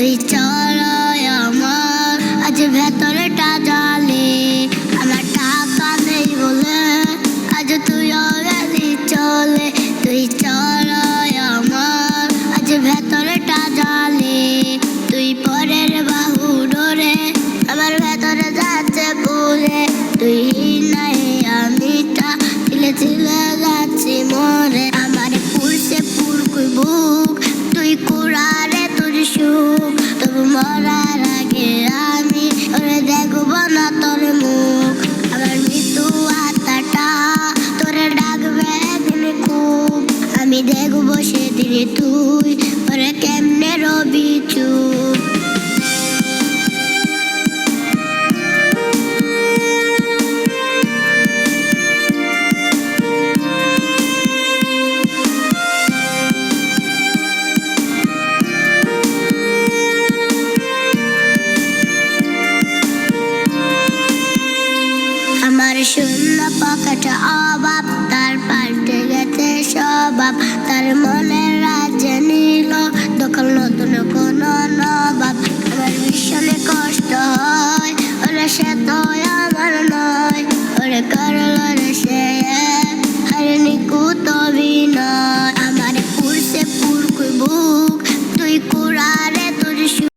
তুই চল আমার। আজ ভেতরেটা জালে, আমার টাকা নেই বলে। আজ তুই অগালি চলে, তুই চল আমার। আজ ভেতরেটা জালে, তুই পরের বাহু ডোরে। আমার ভেতরে যাচ্ছে পুরে তুই নাই আমিটা ছিলে তিলে যাচ্ছি মরে আমার পুরছে পুরকুই বুক, তুই কুড়া সুখ তবু মরার আগে ওরে দেখব না তোর মুখ। আমার মৃত্যু আত্মাটা তোরে ডাকবে দিন খুব আমি দেখব সেদিন তুই ওরে কেমনে রবি শূন্য পকেটে অভাব তার পাল্টে গেছে স্বভাব। তার মনের রাজ্যে নিল